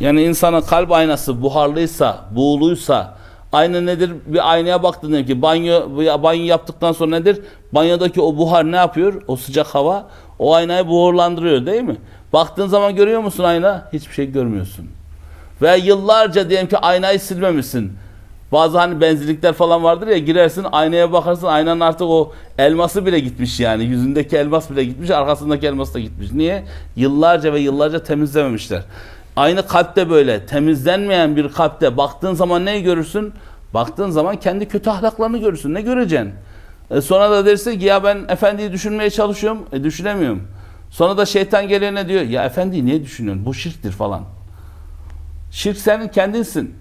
Yani insanın kalp aynası buharlıysa, buğuluysa, ayna nedir? Bir aynaya baktın diyelim ki banyo banyo yaptıktan sonra nedir? Banyodaki o buhar ne yapıyor? O sıcak hava o aynayı buharlandırıyor değil mi? Baktığın zaman görüyor musun ayna? Hiçbir şey görmüyorsun. Ve yıllarca diyelim ki aynayı silmemişsin. Bazı hani benzinlikler falan vardır ya girersin aynaya bakarsın aynanın artık o elması bile gitmiş yani. Yüzündeki elmas bile gitmiş arkasındaki elmas da gitmiş. Niye? Yıllarca ve yıllarca temizlememişler. Aynı kalpte böyle temizlenmeyen bir kalpte baktığın zaman neyi görürsün? Baktığın zaman kendi kötü ahlaklarını görürsün. Ne göreceksin? E sonra da dersin ki ya ben efendiyi düşünmeye çalışıyorum. E düşünemiyorum. Sonra da şeytan geliyor ne diyor? Ya efendiyi niye düşünüyorsun? Bu şirktir falan. Şirk senin kendinsin.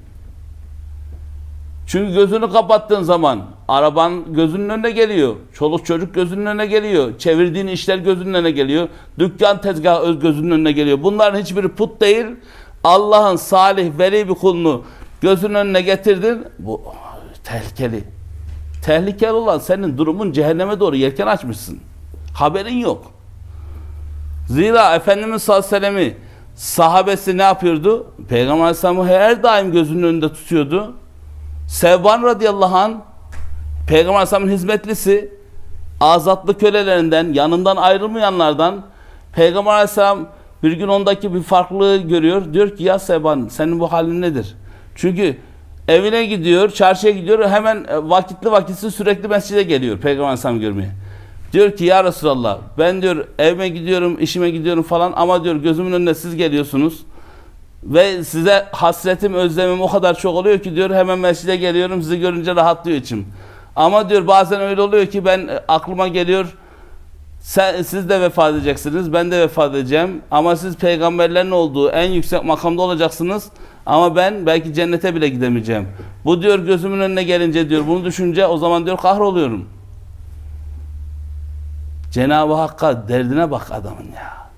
Çünkü gözünü kapattığın zaman araban gözünün önüne geliyor. Çoluk çocuk gözünün önüne geliyor. Çevirdiğin işler gözünün önüne geliyor. Dükkan tezgahı öz gözünün önüne geliyor. Bunların hiçbiri put değil. Allah'ın salih, veli bir kulunu gözünün önüne getirdin. Bu tehlikeli. Tehlikeli olan senin durumun cehenneme doğru yelken açmışsın. Haberin yok. Zira Efendimiz sallallahu aleyhi ve sellem'i sahabesi ne yapıyordu? Peygamber aleyhisselamı her daim gözünün önünde tutuyordu. Sevban radıyallahu an Peygamber aleyhisselamın hizmetlisi azatlı kölelerinden yanından ayrılmayanlardan Peygamber aleyhisselam bir gün ondaki bir farklılığı görüyor. Diyor ki ya Sevban senin bu halin nedir? Çünkü evine gidiyor, çarşıya gidiyor hemen e, vakitli vakitsiz sürekli mescide geliyor Peygamber aleyhisselam görmeye. Diyor ki ya Resulallah ben diyor evime gidiyorum, işime gidiyorum falan ama diyor gözümün önüne siz geliyorsunuz. Ve size hasretim, özlemim o kadar çok oluyor ki diyor hemen mescide geliyorum sizi görünce rahatlıyor içim. Ama diyor bazen öyle oluyor ki ben e, aklıma geliyor sen, siz de vefat edeceksiniz, ben de vefat edeceğim. Ama siz peygamberlerin olduğu en yüksek makamda olacaksınız. Ama ben belki cennete bile gidemeyeceğim. Bu diyor gözümün önüne gelince diyor bunu düşünce o zaman diyor kahroluyorum. Cenab-ı Hakk'a derdine bak adamın ya.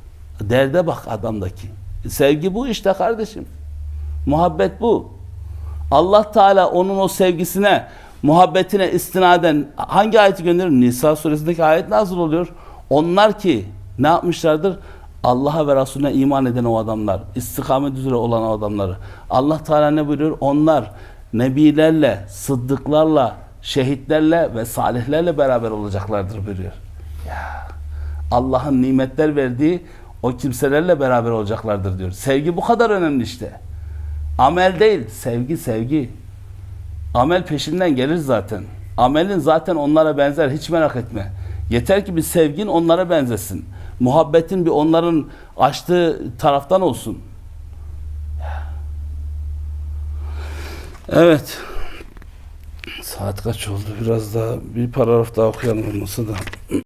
Derde bak adamdaki. Sevgi bu işte kardeşim. Muhabbet bu. Allah Teala onun o sevgisine, muhabbetine istinaden hangi ayeti gönderir? Nisa suresindeki ayet nazil oluyor. Onlar ki ne yapmışlardır? Allah'a ve Resulüne iman eden o adamlar, istikamet üzere olan o adamları. Allah Teala ne buyuruyor? Onlar nebilerle, sıddıklarla, şehitlerle ve salihlerle beraber olacaklardır buyuruyor. Allah'ın nimetler verdiği o kimselerle beraber olacaklardır diyor. Sevgi bu kadar önemli işte. Amel değil, sevgi sevgi. Amel peşinden gelir zaten. Amelin zaten onlara benzer, hiç merak etme. Yeter ki bir sevgin onlara benzesin. Muhabbetin bir onların açtığı taraftan olsun. Evet. Saat kaç oldu? Biraz daha bir paragraf daha okuyalım olması da.